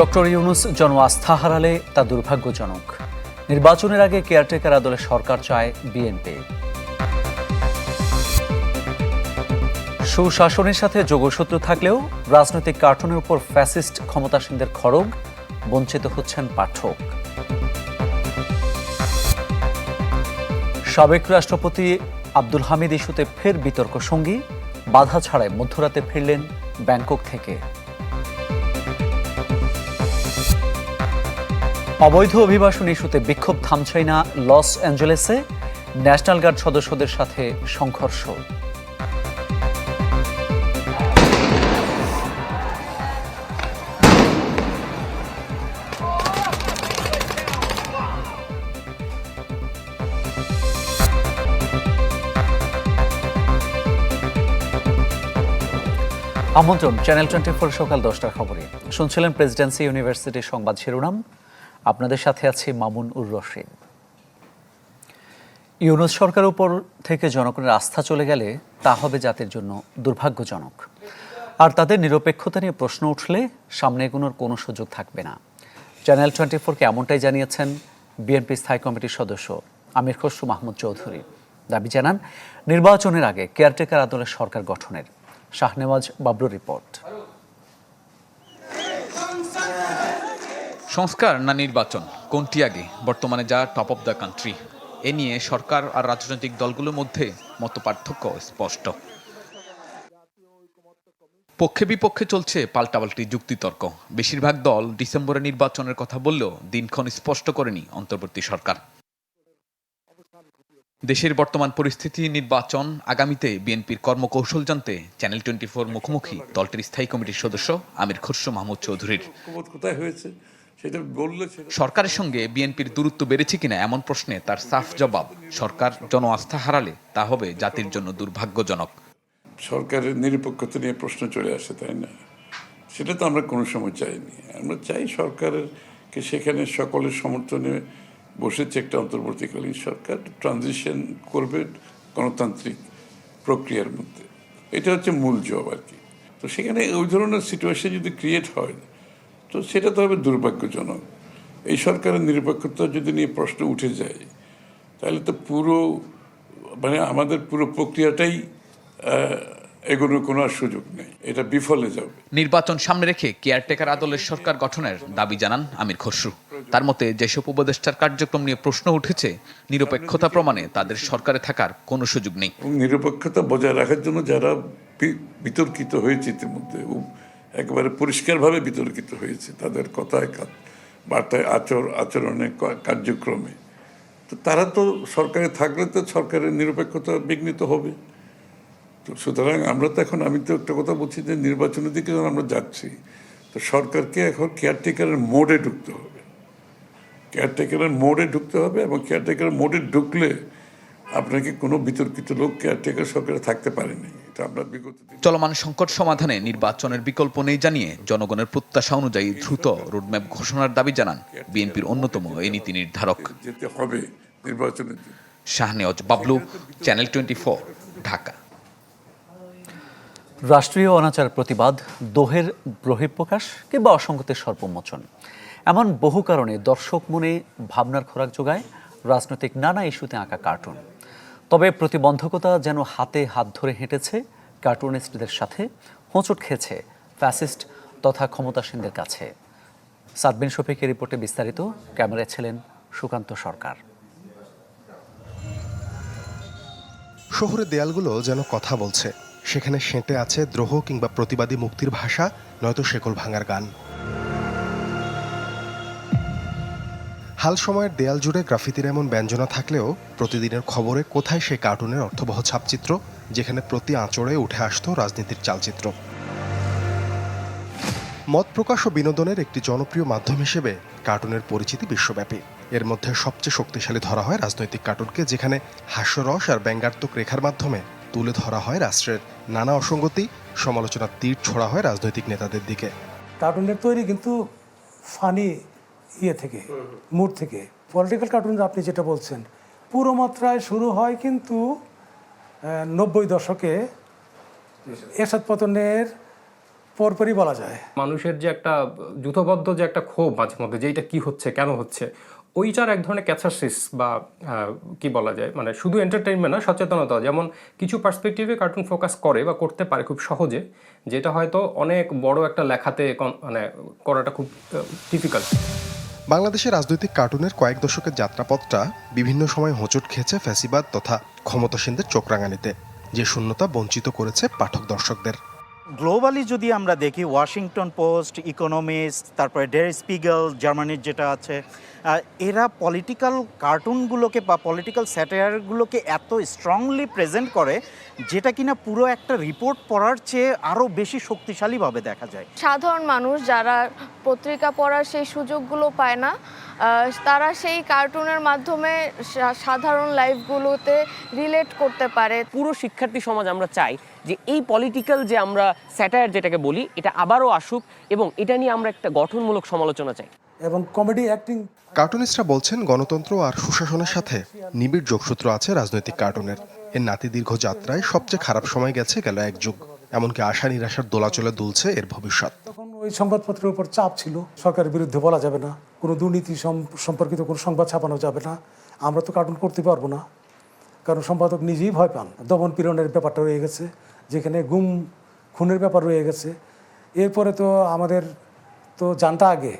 Doctor Yunus জন আস্থা হারালে তা দুর্ভাগ্যজনক। নির্বাচনের আগে কেয়ারটেকার আদলে সরকার চায় বিএনপি। সুশাসনের সাথে যোগসূত্র থাকলেও রাজনৈতিক কার্টুনের উপর ফ্যাসিস্ট ক্ষমতাসীনদের খড়গ, বঞ্চিত হচ্ছেন পাঠক। সাবেক রাষ্ট্রপতি আব্দুল হামিদ ইস্যুতে ফের বিতর্ক সঙ্গী, বাধা ছাড়াই মধ্যরাতে ফিরলেন ব্যাংকক থেকে। অবৈধ অভিবাসন ইস্যুতে বিক্ষোভ থামছাই না লস অ্যাঞ্জেলেসে। ন্যাশনাল গার্ড সদস্যদের সাথে সংঘর্ষ। আমন্ত্রণ চ্যানেল টোয়েন্টি ফোর সকাল দশটার খবরে। শুনছিলেন প্রেসিডেন্সি ইউনিভার্সিটির সংবাদ শিরোনাম। আপনাদের সাথে আছে মামুন উর রশিদ। ইউনুস সরকারের উপর থেকে জনগণের আস্থা চলে গেলে তা হবে জাতির জন্য দুর্ভাগ্যজনক। আর তাদের নিরপেক্ষতা নিয়ে প্রশ্ন উঠলে সামনে এগোনোর কোনো সুযোগ থাকবে না। চ্যানেল টোয়েন্টি ফোরকে এমনটাই জানিয়েছেন বিএনপি স্থায়ী কমিটির সদস্য আমির খসরু মাহমুদ চৌধুরী। দাবি জানান, নির্বাচনের আগে কেয়ারটেকার আদলের সরকার গঠনের। শাহনেওয়াজ বাবলুর রিপোর্ট। সংস্কার না নির্বাচন? কোনটি আগে? বর্তমানে যা টপ অব দ্য কান্ট্রি এ নিয়ে সরকার আর রাজনৈতিক দলগুলোর মধ্যে মত পার্থক্য স্পষ্ট। পক্ষে বিপক্ষে চলছে পাল্টাপাল্টি যুক্তিতর্ক। বেশিরভাগ দল ডিসেম্বরে নির্বাচনের কথা বললেও দিনক্ষণ স্পষ্ট করেনি অন্তর্বর্তী সরকার। দেশের বর্তমান পরিস্থিতি, নির্বাচন, আগামীতে বিএনপির কর্মকৌশল জানতে চ্যানেল টোয়েন্টি ফোর মুখোমুখি দলটির স্থায়ী কমিটির সদস্য আমির খসরু মাহমুদ চৌধুরীর। কোথায় হয়েছে? সরকারের সঙ্গে বিএনপির দূরত্ব বেড়েছে কিনা এমন প্রশ্নে তার সাফ জবাব সরকার জন আস্থা হারালে তা হবে জাতির জন্য দুর্ভাগ্যজনক। সরকারের নিরপেক্ষতা নিয়ে প্রশ্ন চলে আসে তাই না? সেটা তো আমরা কোনো সময় চাইনি। আমরা চাই সরকারের কে সেখানে সকলের সমর্থনে বসেছে একটা অন্তর্বর্তীকালীন সরকার ট্রানজিশন করবে গণতান্ত্রিক প্রক্রিয়ার মধ্যে। এটা হচ্ছে মূল জব আর কি। তো সেখানে ওই ধরনের সিচুয়েশন যদি ক্রিয়েট হয় তো সেটা তো হবে দুর্ভাগ্যজনক। এই সরকারের নিরপেক্ষতা যদি নিয়ে প্রশ্ন উঠে যায় তাহলে তো পুরো মানে আমাদের পুরো প্রক্রিয়াটাই এগোনোর কোনো আর সুযোগ নেই। এটা বিফলে যাবে। নির্বাচন সামনে রেখে কেয়ারটেকার আদলের সরকার গঠনের দাবি জানান আমির খসরু। তার মতে যেসব উপদেষ্টার কার্যক্রম নিয়ে প্রশ্ন উঠেছে নিরপেক্ষতা প্রমাণে তাদের সরকারে থাকার কোনো সুযোগ নেই। নিরপেক্ষতা বজায় রাখার জন্য যারা বিতর্কিত হয়েছে ইতিমধ্যে একেবারে পরিষ্কারভাবে বিতর্কিত হয়েছে তাদের কথায় বার্তায় আচর আচরণে কার্যক্রমে। তো তারা তো সরকারে থাকলে তো সরকারের নিরপেক্ষতা বিঘ্নিত হবে। তো সুতরাং আমরা তো এখন, আমি তো একটা কথা বলছি যে নির্বাচনের দিকে যখন আমরা যাচ্ছি, তো সরকারকে এখন কেয়ারটেকারের মোডে ঢুকতে হবে। কেয়ারটেকারের মোডে ঢুকতে হবে এবং কেয়ারটেকারের মোডে ঢুকলে আপনাকে কোনো বিতর্কিত লোক কেয়ারটেকার সরকারে থাকতে পারেনি। এটা আমরা বিগত চলমান সংকট সমাধানে নির্বাচনের বিকল্প নেই জানিয়ে জনগণের প্রত্যাশা অনুযায়ী দ্রুত রোডম্যাপ ঘোষণার দাবি জানান বিএনপির অন্যতম এই নীতি নির্ধারক। যেতে হবে নির্বাচনের শাহনেওয়াজ বাবলু চ্যানেল টোয়েন্টি ঢাকা। রাষ্ট্রীয় অনাচার প্রতিবাদ দোহের বহিঃপ্রকাশ কিংবা অসঙ্গতের সর্বমোচন। এমন বহু কারণে দর্শক মনে ভাবনার খোরাক যোগায় রাজনৈতিক নানা ইস্যুতে আঁকা কার্টুন। তবে প্রতিবন্ধকতা যেন হাতে হাত ধরে হেঁটেছে কার্টুনিস্টদের সাথে, হোঁচট খেয়েছে ফ্যাসিস্ট তথা ক্ষমতাসীনদের কাছে। সাদবিন শফিকের রিপোর্টে বিস্তারিত, ক্যামেরায় ছিলেন সুকান্ত সরকার। শহরের দেয়ালগুলো যেন কথা বলছে। সেখানে সেঁটে আছে দ্রোহ কিংবা প্রতিবাদী মুক্তির ভাষা, নয়তো শেকল ভাঙার গান। হাল সময়ের দেয়াল জুড়ে গ্রাফিতির এমন ব্যঞ্জনা থাকলেও প্রতিদিনের খবরে কোথায় সেই কার্টুনের অর্থবহ ছাপচিত্র যেখানে প্রতি আঁচড়ে উঠে আসত রাজনীতির চালচিত্র। মত প্রকাশ ও বিনোদনের একটি জনপ্রিয় মাধ্যম হিসেবে কার্টুনের পরিচিতি বিশ্বব্যাপী। এর মধ্যে সবচেয়ে শক্তিশালী ধরা হয় রাজনৈতিক কার্টুনকে, যেখানে হাস্যরস আর ব্যঙ্গাত্মক রেখার মাধ্যমে তুলে ধরা হয় রাষ্ট্রের নানা অসঙ্গতি, সমালোচনার তীর ছোড়া হয় রাজনৈতিক নেতাদের দিকে। কার্টুনের তৈরি কিন্তু ফানি ইয়ে থেকে, মুড থেকে। পলিটিক্যাল কার্টুন আপনি যেটা বলছেন, পুরো মাত্রায় শুরু হয় কিন্তু নব্বই দশকে এরশাদ পতনের পরপরই বলা যায়। মানুষের যে একটা যুথবদ্ধ যে একটা ক্ষোভ মাঝে মধ্যে, যে এটা কি হচ্ছে, কেন হচ্ছে, ওইটার এক ধরনের ক্যাথারসিস বা কি বলা যায় মানে শুধু এন্টারটেইনমেন্ট না সচেতনতা যেমন কিছু পার্সপেক্টিভে কার্টুন ফোকাস করে বা করতে পারে খুব সহজে, যেটা হয়তো অনেক বড় একটা লেখাতে মানে করাটা খুব ডিফিকাল্ট বাংলাদেশের রাজনৈতিক কার্টুনের কয়েক দশকের যাত্রাপথটা বিভিন্ন সময় হোঁচট খেয়েছে ফ্যাসিবাদ তথা ক্ষমতাসীনদের চোখরাঙানিতে যে শূন্যতা বঞ্চিত করেছে পাঠক দর্শকদের। গ্লোবালি যদি আমরা দেখি ওয়াশিংটন পোস্ট ইকোনমিস্ট তারপরে ডের স্পিগেল জার্মানির যেটা আছে এরা পলিটিক্যাল কার্টুনগুলোকে বা পলিটিক্যাল স্যাটায়ারগুলোকে এত স্ট্রংলি প্রেজেন্ট করে যেটা কিনা পুরো একটা রিপোর্ট পড়ার চেয়ে আরও বেশি শক্তিশালীভাবে দেখা যায়। সাধারণ মানুষ যারা পত্রিকা পড়ার সেই সুযোগগুলো পায় না তারা সেই কার্টুনের মাধ্যমে সা- সাধারণ লাইফগুলোতে রিলেট করতে পারে। পুরো শিক্ষার্থী সমাজ আমরা চাই যে এই পলিটিক্যাল যে আমরা স্যাটায়ার যেটাকে বলি এটা আবারও আসুক এবং এটা নিয়ে আমরা একটা গঠনমূলক সমালোচনা চাই। এবং কমেডি অ্যাক্টিং কার্টুনিস্টরা বলছেন গণতন্ত্র আর সুশাসনের সাথে নিবিড় যোগসূত্র আছে রাজনৈতিক কার্টুনের। এর নাতিদীর্ঘ যাত্রায় সবচেয়ে খারাপ সময় গেছে গেল এক যুগ। এমনকি আশা নিরাশার দোলাচলে দুলছে এর ভবিষ্যৎ। তখন ওই সংবাদপত্রের উপর চাপ ছিল সরকারের বিরুদ্ধে বলা যাবে না। কোনো দুর্নীতি সম- সম্পর্কিত কোনো সংবাদ ছাপানো যাবে না। আমরা তো কার্টুন করতে পারব না। কারণ সম্পাদক নিজেই ভয় পান। দমন পীড়নের ব্যাপারটা রয়ে গেছে যেখানে গুম খুনের ব্যাপার রয়ে গেছে। এরপরে তো আমাদের তো জানটা আগে।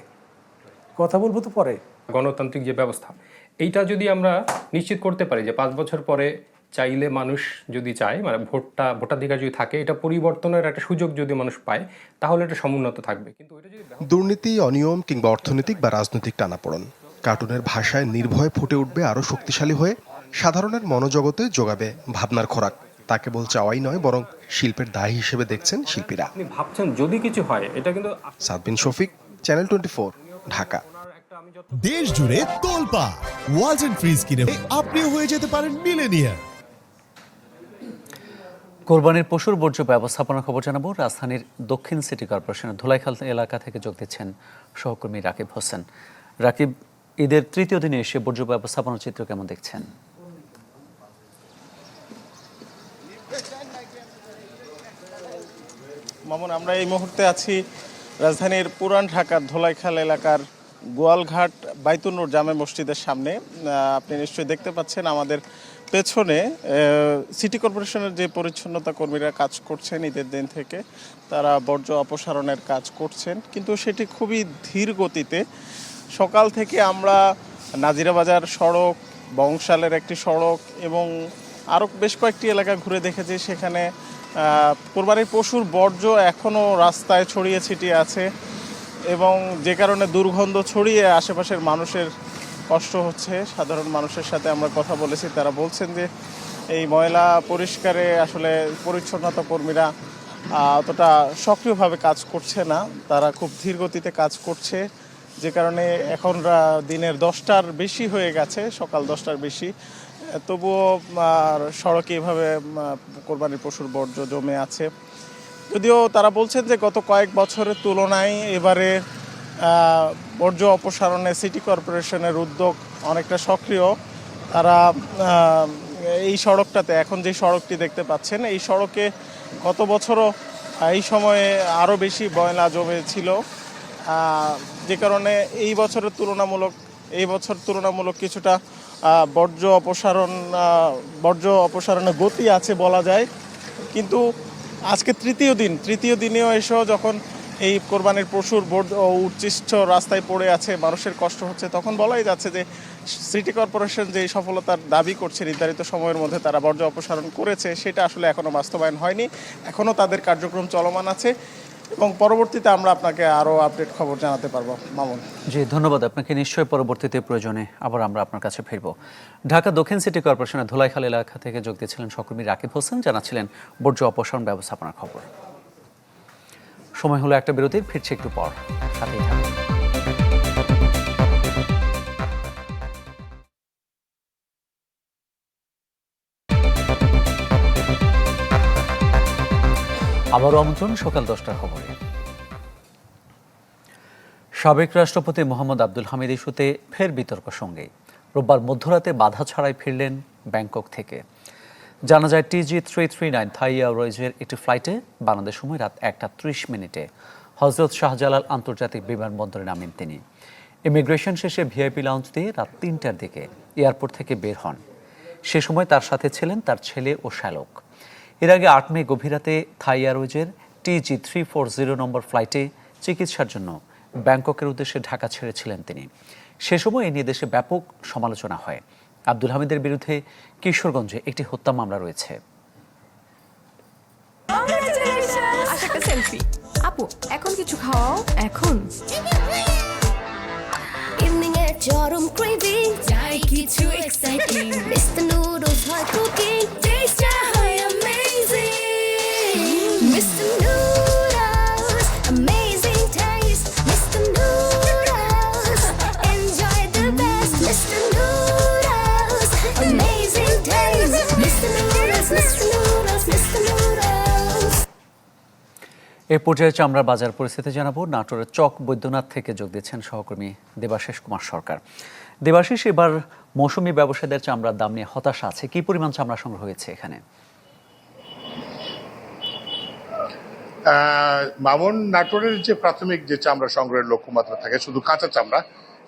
কথা বলব তো পরে। গণতান্ত্রিক যে ব্যবস্থা এইটা যদি আমরা নিশ্চিত করতে পারি যে পাঁচ বছর পরে চাইলে মানুষ যদি চায় মানে ভোটটা ভোটাধিকার যদি থাকে এটা পরিবর্তনের একটা সুযোগ যদি মানুষ পায় তাহলে এটা সমুন্নত থাকবে। কিন্তু এটা যদি দুর্নীতি অনিয়ম কিংবা অর্থনৈতিক বা রাজনৈতিক টানাপোড়ন কার্টুনের ভাষায় নির্ভয়ে ফুটে উঠবে আরও শক্তিশালী হয়ে সাধারণের মনোজগতে যোগাবে ভাবনার খোরাক। তা কেবল চাওয়াই নয় বরং শিল্পের দায় হিসেবে দেখছেন শিল্পীরা। ভাবছেন যদি কিছু হয় এটা কিন্তু সাদবিন শফিক চ্যানেল টোয়েন্টি ঢাকা। দেশ জুড়ে তোলপা ওয়ালটন ফ্রিজ কিনে আপনিও হয়ে যেতে পারেন মিলেনিয়ার কোরবানির পশুর বর্জ্য ব্যবস্থাপনার খবর জানাব। রাজধানীর দক্ষিণ সিটি কর্পোরেশনের ধুলাইখাল এলাকা থেকে যোগ দিচ্ছেন সহকর্মী রাকিব হোসেন। রাকিব, ঈদের তৃতীয় দিনে এসে বর্জ্য ব্যবস্থাপনার চিত্র কেমন দেখছেন? মামুন, আমরা এই মুহূর্তে আছি রাজধানীর পুরান ঢাকার ধোলাইখাল এলাকার গোয়ালঘাট বাইতুন্নুর জামে মসজিদের সামনে। আপনি নিশ্চয়ই দেখতে পাচ্ছেন আমাদের পেছনে সিটি কর্পোরেশনের যে পরিচ্ছন্নতা কর্মীরা কাজ করছেন ঈদের দিন থেকে, তারা বর্জ্য অপসারণের কাজ করছেন, কিন্তু সেটি খুবই ধীর গতিতে। সকাল থেকে আমরা নাজিরাবাজার সড়ক, বংশালের একটি সড়ক এবং আরও বেশ কয়েকটি এলাকা ঘুরে দেখেছি, সেখানে কোরবানির পশুর বর্জ্য এখনও রাস্তায় ছড়িয়ে ছিটিয়ে আছে এবং যে কারণে দুর্গন্ধ ছড়িয়ে আশেপাশের মানুষের কষ্ট হচ্ছে, সাধারণ মানুষের সাথে আমরা কথা বলেছি, তারা বলছেন যে এই ময়লা পরিষ্কারে আসলে পরিচ্ছন্নতা কর্মীরা অতটা সক্রিয়ভাবে কাজ করছে না, তারা খুব ধীর গতিতে কাজ করছে, যে কারণে এখন দিনের দশটার বেশি হয়ে গেছে, সকাল দশটার বেশি। তবুও সড়কে এভাবে কোরবানির পশুর বর্জ্য জমে আছে। যদিও তারা বলছেন যে গত কয়েক বছরের তুলনায় এবারে বর্জ্য অপসারণে সিটি কর্পোরেশনের উদ্যোগ অনেকটা সক্রিয়। তারা এই সড়কটাতে এখন যে সড়কটি দেখতে পাচ্ছেন এই সড়কে গত বছরও এই সময়ে আরও বেশি ময়লা জমে ছিল। আহ, যে কারণে এই বছরের তুলনামূলক এই বছর তুলনামূলক কিছুটা বর্জ্য অপসারণ বর্জ্য অপসারণের গতি আছে বলা যায়। কিন্তু আজকে তৃতীয় দিন তৃতীয় দিনেও এসেও যখন এই কোরবানির পশুর বোর্ড উচ্ছিষ্ট রাস্তায় পড়ে আছে, মানুষের কষ্ট হচ্ছে। তখন বলাই যাচ্ছে যে, সিটি কর্পোরেশন যে সফলতার দাবি করছে, নির্ধারিত সময়ের মধ্যে তারা বর্জ্য অপসারণ করেছে, সেটা আসলে এখনও বাস্তবায়ন হয়নি। এখনও তাদের কার্যক্রম চলমান আছে এবং পরবর্তীতে আমরা আপনাকে আরও আপডেট খবর জানাতে পারব। মামুন। জি, ধন্যবাদ আপনাকে। নিশ্চয়ই পরবর্তীতে প্রয়োজনে আবার আমরা আপনার কাছে ফিরব। ঢাকা দক্ষিণ সিটি কর্পোরেশনের ধুলাইখাল এলাকা থেকে যোগ দিয়েছিলেন সহকর্মী রাকিব হোসেন, জানাচ্ছিলেন বর্জ্য অপসারণ ব্যবস্থাপনার খবর। সময় হলো একটা বিরতির ফিরছে একটু পর। সাথেই থাকুন। আবারও আমন্ত্রণ সকাল দশটার খবরে। সাবেক রাষ্ট্রপতি মোহাম্মদ আব্দুল হামিদ ইস্যুতে ফের বিতর্ক সঙ্গে। রোববার মধ্যরাতে বাধা ছাড়াই ফিরলেন ব্যাংকক থেকে। জানা যায় TG three three nine Thai এয়ারওয়েজের একটি ফ্লাইটে বাংলাদেশ সময় রাত একটা ত্রিশ মিনিটে। হজরত শাহজালাল আন্তর্জাতিক বিমানবন্দরে নামেন তিনি। ইমিগ্রেশন শেষে ভিআইপি লাউঞ্জ দিয়ে রাত তিনটার দিকে এয়ারপোর্ট থেকে বের হন। সে সময় তার সাথে ছিলেন তার ছেলে ও শ্যালক। এর আগে আট মে গভীর রাতে Thai এয়ারওয়েজের TG three four zero number ফ্লাইটে চিকিৎসার জন্য ব্যাংককের উদ্দেশ্যে ঢাকা ছেড়েছিলেন তিনি। সে সময় এ নিয়ে দেশে ব্যাপক সমালোচনা হয়। আব্দুল হামিদের বিরুদ্ধে কিশোরগঞ্জে একটি হত্যা মামলা রয়েছে। আপু এখন কিছু খাও এখন? চরম ক্রেভিং চাই কিছু এক্সাইটিং মিস্টার নুডলস হয় কুকিং এ পর্যায়ে চামড়ার বাজার পরিস্থিতি জানাব। নাটোরের চক বৈদ্যনাথ থেকে যোগ দিচ্ছেন সহকর্মী দেবাশিস কুমার সরকার। দেবাশিস, এবার মৌসুমি ব্যবসায়ীদের চামড়ার দাম নিয়ে হতাশা আছে। কি পরিমাণ চামড়া সংগ্রহ হয়েছে এখানে? মামুন, নাটোরের যে প্রাথমিক যে চামড়া সংগ্রহের লক্ষ্যমাত্রা থাকে, শুধু কাঁচা চামড়া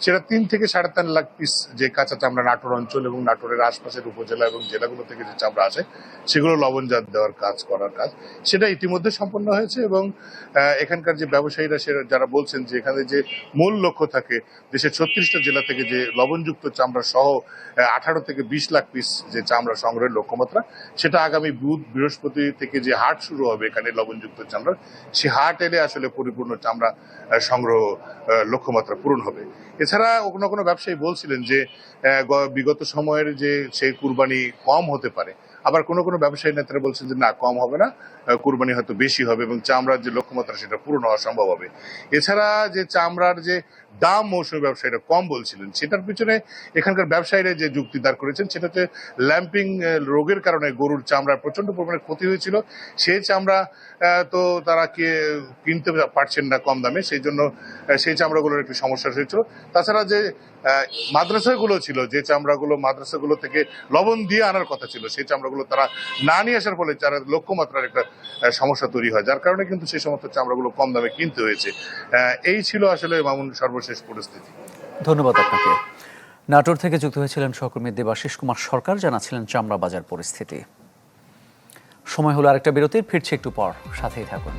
সেটা তিন থেকে সাড়ে তিন লাখ পিস যে কাঁচা চামড়া নাটোর অঞ্চল এবং নাটোরের আশপাশের উপজেলা এবং জেলাগুলো থেকে যে চামড়া আসে, সেগুলো লবণজাত দেওয়ার কাজ করার কাজ। সেটা ইতিমধ্যে সম্পন্ন হয়েছে এবং এখানকার যে ব্যবসায়ীরা সে যারা বলছেন যে এখানে যে মূল লক্ষ্য থাকে, দেশের ছত্রিশটা জেলা থেকে যে লবণযুক্ত চামড়া সহ আঠারো থেকে বিশ লাখ পিস যে চামড়া সংগ্রহের লক্ষ্যমাত্রা, সেটা আগামী বুধ, বৃহস্পতি থেকে যে হাট শুরু হবে এখানে লবণযুক্ত চামড়া সে হাট এলে আসলে পরিপূর্ণ চামড়া সংগ্রহ লক্ষ্যমাত্রা পূরণ হবে। এছাড়া কোনো কোনো ব্যবসায়ী বলছিলেন যে বিগত সময়ের যে সেই কুরবানি কম হতে পারে। আবার কোনো কোনো ব্যবসায়ী নেতারা বলছেন যে, না, কম হবে না। কুরবানি হয়তো বেশি হবে এবং চামড়ার যে লক্ষ্যমাত্রা সেটা পূরণ হওয়া সম্ভব হবে। এছাড়া যে চামড়ার যে দাম মৌসুমী ব্যবসায়ীরা কম বলছিলেন। সেটার পিছনে এখানকার ব্যবসায়ীরা যে যুক্তি দাঁড় করেছেন, সেটা হচ্ছে ল্যাম্পিং রোগের কারণে গরুর চামড়ার প্রচণ্ড পরিমাণে ক্ষতি হয়েছিল। সেই চামড়া তো তারা কে কিনতে পারছেন না কম দামে, সেই জন্য সেই চামড়াগুলোর একটু সমস্যা হয়েছিল। তাছাড়া যে মাদ্রাসাগুলো ছিল, যে চামড়াগুলো মাদ্রাসাগুলো থেকে লবণ দিয়ে আনার কথা ছিল, সেই চামড়াগুলো তারা না নিয়ে আসার ফলে তারা লক্ষ্যমাত্রার একটা সমস্যা তৈরি হয়। যার কারণে কিন্তু সেই সমস্ত চামড়াগুলো কম দামে কিনতে হয়েছে। এই ছিল আসলে মামুন সর্বশেষ। পরিস্থিতি। ধন্যবাদ আপনাকে। নাটোর থেকে যুক্ত হয়েছিলেন সহকর্মী দেবাশিস কুমার সরকার জানাছিলেন চামড়া বাজার পরিস্থিতি। সময় হলো আরেকটা বিরতির, ফিরছে একটু পর। সাথেই থাকুন।